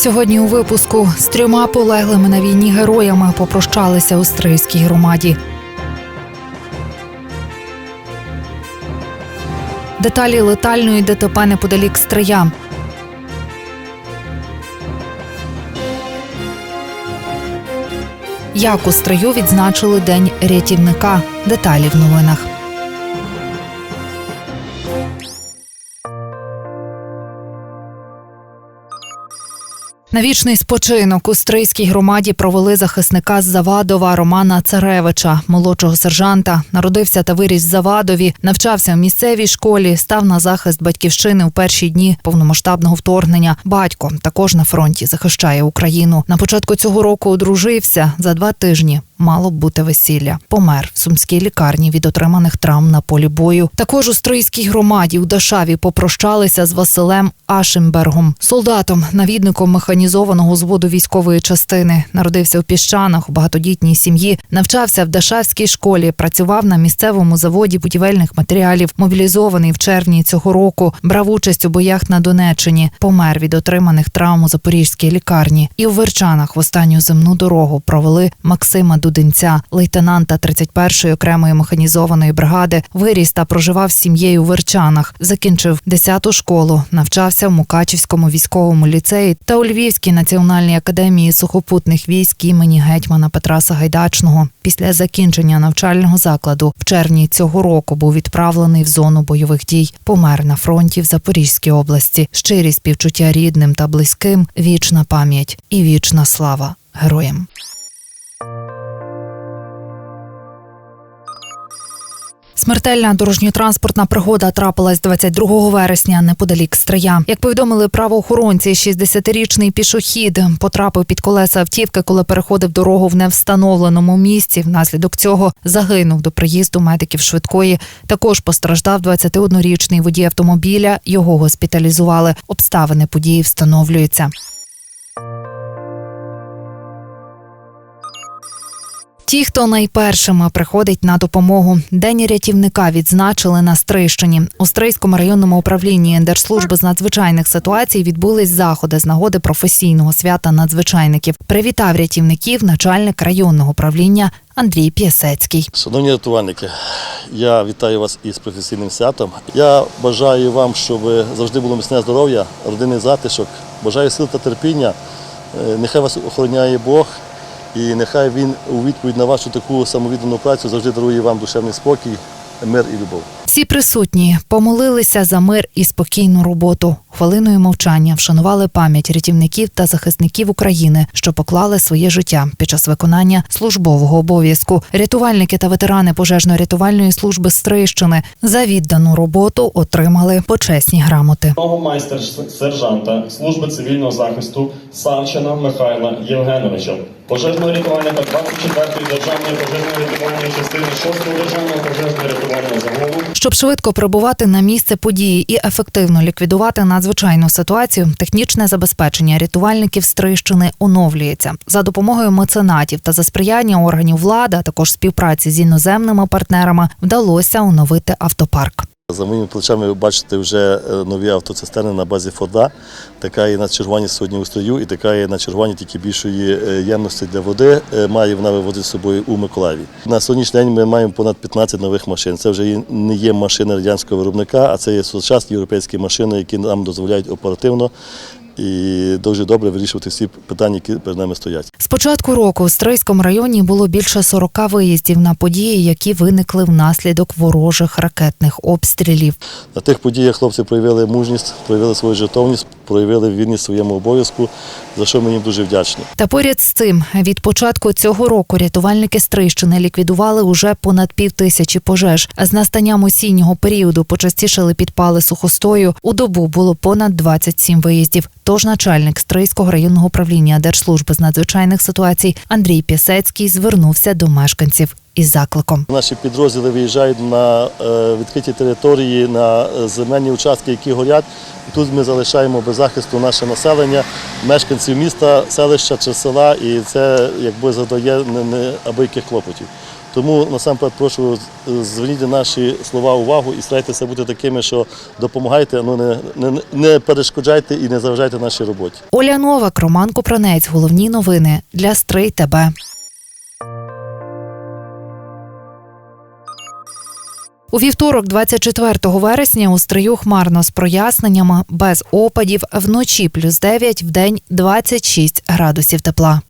Сьогодні у випуску з трьома полеглими на війні героями попрощалися у Стрийській громаді. Деталі летальної ДТП неподалік Стрия. Як у Стрию відзначили День рятівника. Деталі в новинах. На вічний спочинок у Стрийській громаді провели захисника з Завадова Романа Царевича, молодшого сержанта. Народився та виріс в Завадові, навчався в місцевій школі, став на захист батьківщини у перші дні повномасштабного вторгнення. Батько також на фронті захищає Україну. На початку цього року одружився за два тижні. Мало б бути весілля. Помер в сумській лікарні від отриманих травм на полі бою. Також у Стрийській громаді у Дашаві попрощалися з Василем Ашембергом, солдатом, навідником механізованого зводу військової частини. Народився в піщанах у багатодітній сім'ї, навчався в Дашавській школі, працював на місцевому заводі будівельних матеріалів. Мобілізований в червні цього року, брав участь у боях на Донеччині. Помер від отриманих травм у Запорізькій лікарні. І у Верчанах в останню земну дорогу провели Максима Дуденця, лейтенанта 31-ї окремої механізованої бригади. Виріс та проживав з сім'єю у Верчанах. Закінчив 10-ту школу, навчався в Мукачівському військовому ліцеї та у Львівській національній академії сухопутних військ імені гетьмана Петра Сагайдачного. Після закінчення навчального закладу в червні цього року був відправлений в зону бойових дій. Помер на фронті в Запорізькій області. Щирі співчуття рідним та близьким, вічна пам'ять і вічна слава героям. Смертельна дорожньо-транспортна пригода трапилась 22 вересня неподалік Стрия. Як повідомили правоохоронці, 60-річний пішохід потрапив під колеса автівки, коли переходив дорогу в невстановленому місці. Внаслідок цього загинув до приїзду медиків швидкої. Також постраждав 21-річний водій автомобіля. Його госпіталізували. Обставини події встановлюються. Ті, хто найпершими приходить на допомогу. День рятівника відзначили на Стрийщині. У Стрийському районному управлінні Держслужби з надзвичайних ситуацій відбулись заходи з нагоди професійного свята надзвичайників. Привітав рятівників начальник районного управління Андрій П'ясецький. Шановні рятувальники, я вітаю вас із професійним святом. Я бажаю вам, щоб завжди було міцне здоров'я, родинний затишок. Бажаю сил та терпіння. Е, Нехай вас охороняє Бог. І нехай він у відповідь на вашу таку самовіддану працю завжди дарує вам душевний спокій, мир і любов. Всі присутні помолилися за мир і спокійну роботу. Хвилиною мовчання вшанували пам'ять рятівників та захисників України, що поклали своє життя під час виконання службового обов'язку. Рятувальники та ветерани пожежно-рятувальної служби Стрийщини за віддану роботу отримали почесні грамоти. Майстер сержанта служби цивільного захисту Савчина Михайла Євгеновича, пожежного рятувальника 24-ї державної пожежно-рятувальної частини 6-го державного пожежно-рятувального загону Щоб швидко прибувати на місце події і ефективно ліквідувати надзвичайну ситуацію, технічне забезпечення рятувальників Стрийщини оновлюється за допомогою меценатів та за сприяння органів влади, а також співпраці з іноземними партнерами, вдалося оновити автопарк. За моїми плечами ви бачите вже е, нові автоцистерни на базі Форда. Така є на чергуванні сьогодні у строю і така є на чергуванні тільки більшої е, ємності для води. Е, Має вона вивозити з собою у Миколаєві. На сьогоднішній день ми маємо понад 15 нових машин. Це вже не є машини радянського виробника, а це є сучасні європейські машини, які нам дозволяють оперативно і дуже добре вирішувати всі питання, які перед нами стоять. З початку року у Стрийському районі було більше 40 виїздів на події, які виникли внаслідок ворожих ракетних обстрілів. На тих подіях хлопці проявили мужність, проявили свою жертовність, проявили вірність своєму обов'язку, за що ми їм дуже вдячні. Та поряд з цим, від початку цього року рятувальники Стрийщини ліквідували уже понад пів тисячі пожеж. З настанням осіннього періоду почастішали підпали сухостою. У добу було понад 27 виїздів. Тож начальник Стрийського районного управління Держслужби з надзвичайних ситуацій Андрій Пісецький звернувся до мешканців із закликом. Наші підрозділи виїжджають на е, відкриті території, на е, земельні участки, які горять. Тут ми залишаємо без захисту наше населення, мешканців міста, селища чи села, і це якби задає не, не абияких клопотів. Тому насамперед прошу е, зверніть наші слова увагу і старайтеся бути такими, що допомагайте, ну не, не, не перешкоджайте і не заважайте нашій роботі. Оля Новак, Роман Купранець. Головні новини для Стрий ТБ. У вівторок, 24 вересня, у стрию хмарно з проясненнями, без опадів, вночі плюс 9, вдень 26 градусів тепла.